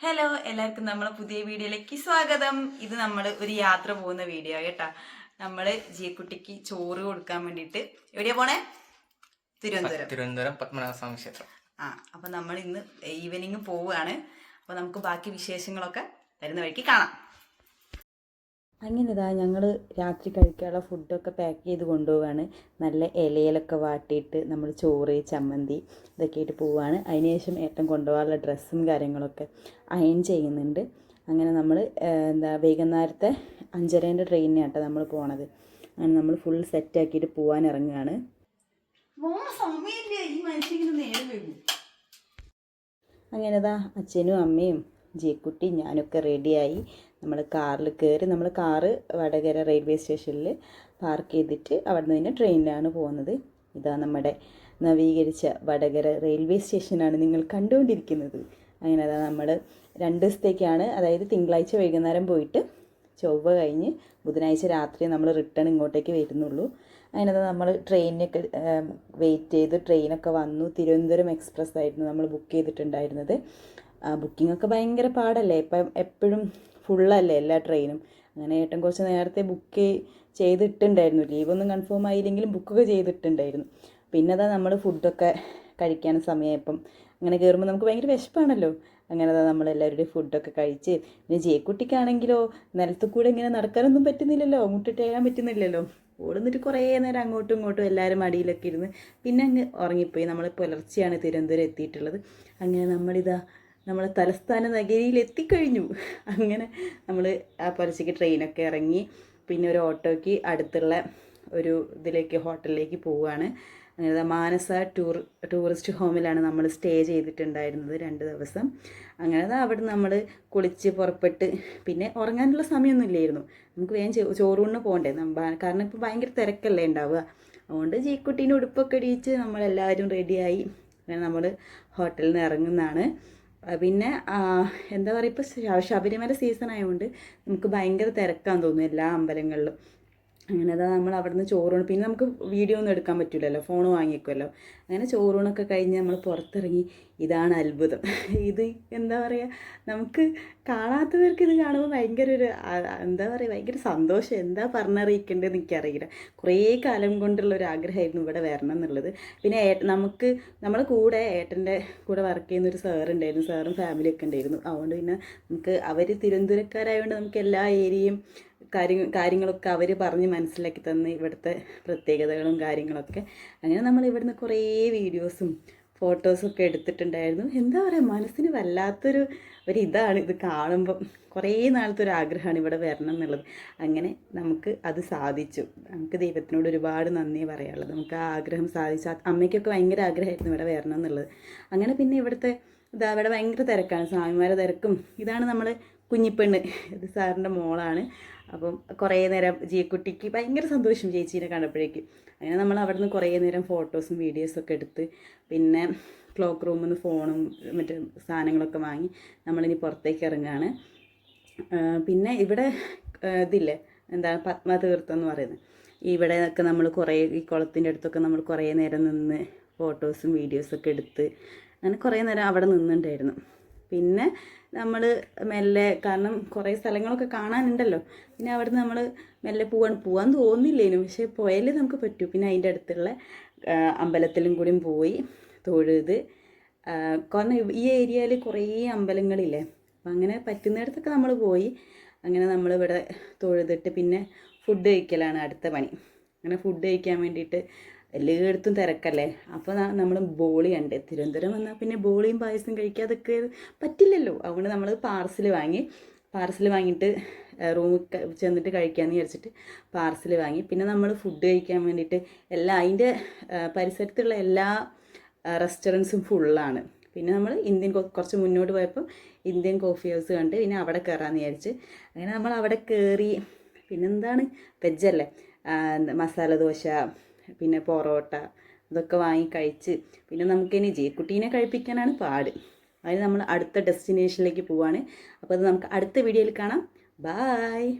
Hello എല്ലാവർക്കും നമ്മളെ പുതിയ വീഡിയോയിലേക്ക് സ്വാഗതം. ഇത് നമ്മൾ ഒരു യാത്ര പോകുന്ന വീഡിയോ കേട്ടാ. നമ്മൾ ജിയക്കുട്ടിക്ക് ചോറ് കൊടുക്കാൻ വേണ്ടിയിട്ട് എവിടെയാ പോണേ? തിരുവനന്തപുരം. തിരുവനന്തപുരം പത്മനാഭസ്വാമി ക്ഷേത്രം. ആ അപ്പൊ നമ്മൾ ഇന്ന് ഈവനിങ് പോവുകയാണ്. അപ്പൊ നമുക്ക് ബാക്കി വിശേഷങ്ങളൊക്കെ വരുന്ന വഴിക്ക് കാണാം. അങ്ങനെ ഇതാ ഞങ്ങൾ രാത്രി കഴിക്കാനുള്ള ഫുഡൊക്കെ പാക്ക് ചെയ്ത് കൊണ്ടുപോവാണ്. നല്ല ഇലയിലൊക്കെ വാട്ടിയിട്ട് നമ്മൾ ചോറ് ചമ്മന്തി ഇതൊക്കെ ആയിട്ട് പോവുകയാണ് അതിനുശേഷം ഏട്ടൻ കൊണ്ടുപോകാനുള്ള ഡ്രസ്സും കാര്യങ്ങളൊക്കെ അയൺ ചെയ്യുന്നുണ്ട്. അങ്ങനെ നമ്മൾ എന്താ വൈകുന്നേരത്തെ അഞ്ചരേന്റെ ട്രെയിനിനാണ് കേട്ടോ നമ്മൾ പോണത്. അങ്ങനെ നമ്മൾ ഫുൾ സെറ്റ് ആക്കിയിട്ട് പോകാൻ ഇറങ്ങുകയാണ് അങ്ങനെതാ അച്ഛനും അമ്മയും ജിയക്കുട്ടി ഞാനൊക്കെ റെഡിയായി. നമ്മൾ കാറിൽ കയറി നമ്മൾ കാറ് വടകര റെയിൽവേ സ്റ്റേഷനിൽ പാർക്ക് ചെയ്തിട്ട് അവിടെ നിന്ന് ട്രെയിനിലാണ് പോകുന്നത്. ഇതാ നമ്മുടെ നവീകരിച്ച വടകര റെയിൽവേ സ്റ്റേഷനാണ് നിങ്ങൾ കണ്ടുകൊണ്ടിരിക്കുന്നത്. അങ്ങനെ അതാ നമ്മൾ രണ്ട് ദിവസത്തേക്കാണ് അതായത് തിങ്കളാഴ്ച വൈകുന്നേരം പോയിട്ട് ചൊവ്വ കഴിഞ്ഞ് ബുധനാഴ്ച രാത്രി നമ്മൾ റിട്ടേൺ ഇങ്ങോട്ടേക്ക് വരുന്നുള്ളൂ. അതിനകത്ത് നമ്മൾ ട്രെയിനൊക്കെ വെയിറ്റ് ചെയ്ത് ട്രെയിനൊക്കെ വന്നു. തിരുവനന്തപുരം എക്സ്പ്രസ് ആയിരുന്നു നമ്മൾ ബുക്ക് ചെയ്തിട്ടുണ്ടായിരുന്നത്. ബുക്കിംഗ് ഒക്കെ ഭയങ്കര പാടല്ലേ? ഇപ്പം എപ്പോഴും ഫുള്ളല്ലേ എല്ലാ ട്രെയിനും അങ്ങനെ ഏട്ടൻ കുറച്ച് നേരത്തെ ബുക്ക് ചെയ്തിട്ടുണ്ടായിരുന്നു. ലീവൊന്നും കൺഫേം ആയില്ലെങ്കിലും ബുക്കൊക്കെ ചെയ്തിട്ടുണ്ടായിരുന്നു. പിന്നെ അതാ നമ്മൾ ഫുഡൊക്കെ കഴിക്കാൻ സമയമായപ്പം അങ്ങനെ കയറുമ്പോൾ നമുക്ക് ഭയങ്കര വിശപ്പാണല്ലോ. അങ്ങനെ അതാ നമ്മളെല്ലാവരുടെയും ഫുഡൊക്കെ കഴിച്ച്. പിന്നെ ജയക്കുട്ടിക്കാണെങ്കിലോ നിലത്ത് കൂടെ ഇങ്ങനെ നടക്കാനൊന്നും പറ്റുന്നില്ലല്ലോ. മുട്ടിട്ട് ചെയ്യാൻ പറ്റുന്നില്ലല്ലോ. ഓടുന്നിട്ട് കുറേ നേരം അങ്ങോട്ടും ഇങ്ങോട്ടും എല്ലാവരും അടിയിലൊക്കെ ഇരുന്ന് പിന്നെ അങ്ങ് ഉറങ്ങിപ്പോയി. നമ്മൾ പുലർച്ചെയാണ് തിരുവനന്തപുരം എത്തിയിട്ടുള്ളത്. അങ്ങനെ നമ്മളിതാ നമ്മളെ തലസ്ഥാന നഗരിയിൽ എത്തിക്കഴിഞ്ഞു അങ്ങനെ നമ്മൾ ആ പലിശയ്ക്ക് ട്രെയിനൊക്കെ ഇറങ്ങി പിന്നെ ഒരു ഓട്ടോയ്ക്ക് അടുത്തുള്ള ഒരു ഇതിലേക്ക് ഹോട്ടലിലേക്ക് പോവുകയാണ് അങ്ങനെ മാനസ ടൂർ ടൂറിസ്റ്റ് ഹോമിലാണ് നമ്മൾ സ്റ്റേ ചെയ്തിട്ടുണ്ടായിരുന്നത് രണ്ട് ദിവസം. അങ്ങനെ അവിടെ നമ്മൾ കുളിച്ച് പുറപ്പെട്ട് പിന്നെ ഉറങ്ങാനുള്ള സമയമൊന്നും ഇല്ലായിരുന്നു നമുക്ക് വേഗം ചോ- ചോറൂണിന് പോകണ്ടേ കാരണം ഇപ്പോൾ ഭയങ്കര തിരക്കല്ലേ ഉണ്ടാവുക. അതുകൊണ്ട് ജീക്കുട്ടീന്റെ ഉടുപ്പൊക്കെ ഇടിയിച്ച് നമ്മളെല്ലാവരും റെഡിയായി അങ്ങനെ നമ്മൾ ഹോട്ടലിൽ നിന്ന് ഇറങ്ങുന്നതാണ്. പിന്നെ എന്താ പറയുക ഇപ്പോൾ ശബരിമല സീസൺ ആയതുകൊണ്ട് നമുക്ക് ഭയങ്കര തിരക്കാന്ന് തോന്നുന്നു എല്ലാ അമ്പലങ്ങളിലും. അങ്ങനെ അതാ നമ്മൾ അവിടുന്ന് ചോറൂണ്. പിന്നെ നമുക്ക് വീഡിയോ ഒന്നും എടുക്കാൻ പറ്റില്ലല്ലോ ഫോൺ വാങ്ങിക്കുമല്ലോ അങ്ങനെ ചോറൂണൊക്കെ കഴിഞ്ഞ് നമ്മൾ പുറത്തിറങ്ങി. ഇതാണ് അത്ഭുതം. ഇത് എന്താ പറയുക നമുക്ക് കാണാത്തവർക്ക് ഇത് കാണുമ്പോൾ ഭയങ്കര ഒരു എന്താ പറയുക ഭയങ്കര സന്തോഷം. എന്താ പറഞ്ഞറിയിക്കേണ്ടതെന്ന് എനിക്കറിയില്ല. കുറേ കാലം കൊണ്ടുള്ള ഒരു ആഗ്രഹമായിരുന്നു ഇവിടെ വരണം എന്നുള്ളത്. പിന്നെ നമുക്ക് നമ്മുടെ കൂടെ ഏട്ടന്റെ കൂടെ വർക്ക് ചെയ്യുന്ന ഒരു സാർ ഉണ്ടായിരുന്നു. സാറും ഫാമിലിയൊക്കെ ഉണ്ടായിരുന്നു. അതുകൊണ്ട് പിന്നെ നമുക്ക് അവർ തിരുവനന്തപുരക്കാരായതുകൊണ്ട് നമുക്ക് എല്ലാ ഏരിയയും കാര്യ കാര്യങ്ങളൊക്കെ അവർ പറഞ്ഞ് മനസ്സിലാക്കി തന്ന് ഇവിടുത്തെ പ്രത്യേകതകളും കാര്യങ്ങളൊക്കെ. അങ്ങനെ നമ്മൾ ഇവിടുന്ന് കുറേ വീഡിയോസും ഫോട്ടോസൊക്കെ എടുത്തിട്ടുണ്ടായിരുന്നു. എന്താ പറയുക മനസ്സിന് വല്ലാത്തൊരു ഒരു ഇതാണ് ഇത് കാണുമ്പം. കുറേ നാളത്തെ ഒരു ആഗ്രഹമാണ് ഇവിടെ വരണം എന്നുള്ളത്. അങ്ങനെ നമുക്ക് അത് സാധിച്ചു. നമുക്ക് ദൈവത്തിനോട് ഒരുപാട് നന്ദി പറയാനുള്ളത്. നമുക്ക് ആ ആഗ്രഹം സാധിച്ചു. അമ്മയ്ക്കൊക്കെ ഭയങ്കര ആഗ്രഹമായിരുന്നു ഇവിടെ വരണം എന്നുള്ളത്. അങ്ങനെ പിന്നെ ഇവിടുത്തെ ഇതാ ഇവിടെ ഭയങ്കര തിരക്കാണ്. സ്വാമിമാരെ തിരക്കും. ഇതാണ് നമ്മൾ കുഞ്ഞിപ്പെണ്ണ്. ഇത് സാറിന്റെ മോളാണ്. അപ്പം കുറേ നേരം ജിയക്കുട്ടിക്ക് ഭയങ്കര സന്തോഷം ചേച്ചീനെ കണ്ടപ്പോഴേക്ക്. അങ്ങനെ നമ്മൾ അവിടെ നിന്ന് കുറേ നേരം ഫോട്ടോസും വീഡിയോസും ഒക്കെ എടുത്ത് പിന്നെ ക്ലോക്ക് റൂമിൽ നിന്ന് ഫോണും മറ്റേ സാധനങ്ങളൊക്കെ വാങ്ങി നമ്മളിനി പുറത്തേക്ക് ഇറങ്ങുകയാണ്. പിന്നെ ഇവിടെ ഇതില്ലേ? എന്താ പത്മതീർത്ഥം എന്ന് പറയുന്നത്. ഇവിടെ ഒക്കെ നമ്മൾ കുറേ ഈ കുളത്തിന്റെ അടുത്തൊക്കെ നമ്മൾ കുറേ നേരം നിന്ന് ഫോട്ടോസും വീഡിയോസൊക്കെ എടുത്ത് അങ്ങനെ കുറേ നേരം അവിടെ നിന്നിട്ടുണ്ടായിരുന്നു പിന്നെ നമ്മൾ മെല്ലെ കാരണം കുറേ സ്ഥലങ്ങളൊക്കെ കാണാനുണ്ടല്ലോ. പിന്നെ അവിടുന്ന് നമ്മൾ മെല്ലെ പോവാൻ പോകാൻ തോന്നില്ലേനു. പക്ഷേ പോയാലേ നമുക്ക് പറ്റൂ. പിന്നെ അതിന്റെ അടുത്തുള്ള അമ്പലത്തിലും കൂടി പോയി തൊഴുത്. കാരണം ഈ ഏരിയയിൽ കുറേ അമ്പലങ്ങളില്ലേ. അപ്പം അങ്ങനെ പറ്റുന്നിടത്തൊക്കെ നമ്മൾ പോയി. അങ്ങനെ നമ്മൾ ഇവിടെ തൊഴുതിട്ട് പിന്നെ ഫുഡ് കഴിക്കലാണ് അടുത്ത പണി. അങ്ങനെ ഫുഡ് കഴിക്കാൻ വേണ്ടിയിട്ട് എല്ലായിടത്തും തിരക്കല്ലേ? അപ്പോൾ നമ്മൾ ബോളി ഉണ്ട് തിരുവനന്തപുരം വന്നാൽ പിന്നെ ബോളിയും പായസം കഴിക്കാതൊക്കെ പറ്റില്ലല്ലോ. അതുകൊണ്ട് നമ്മൾ പാർസൽ വാങ്ങി പാർസൽ വാങ്ങിയിട്ട് റൂമിൽ ചെന്നിട്ട് കഴിക്കാമെന്ന് വിചാരിച്ചിട്ട് പാർസൽ വാങ്ങി. പിന്നെ നമ്മൾ ഫുഡ് കഴിക്കാൻ വേണ്ടിയിട്ട് എല്ലാ അതിന്റെ പരിസരത്തുള്ള എല്ലാ റെസ്റ്റോറന്റ്സും ഫുള്ളാണ് പിന്നെ നമ്മൾ ഇന്ത്യൻ കുറച്ച് മുന്നോട്ട് പോയപ്പോൾ ഇന്ത്യൻ കോഫി ഹൗസ് കണ്ട് പിന്നെ അവിടെ കയറാമെന്ന് വിചാരിച്ച്. അങ്ങനെ നമ്മൾ അവിടെ കയറി പിന്നെന്താണ് വെജല്ലേ മസാല ദോശ പിന്നെ പൊറോട്ട ഇതൊക്കെ വാങ്ങി കഴിച്ച് പിന്നെ നമുക്കിനി ജയക്കുട്ടീനെ കഴിപ്പിക്കാനാണ് പാട്. അതിന് നമ്മൾ അടുത്ത ഡെസ്റ്റിനേഷനിലേക്ക് പോവാണ്. അപ്പോൾ അത് നമുക്ക് അടുത്ത വീഡിയോയിൽ കാണാം. ബായ്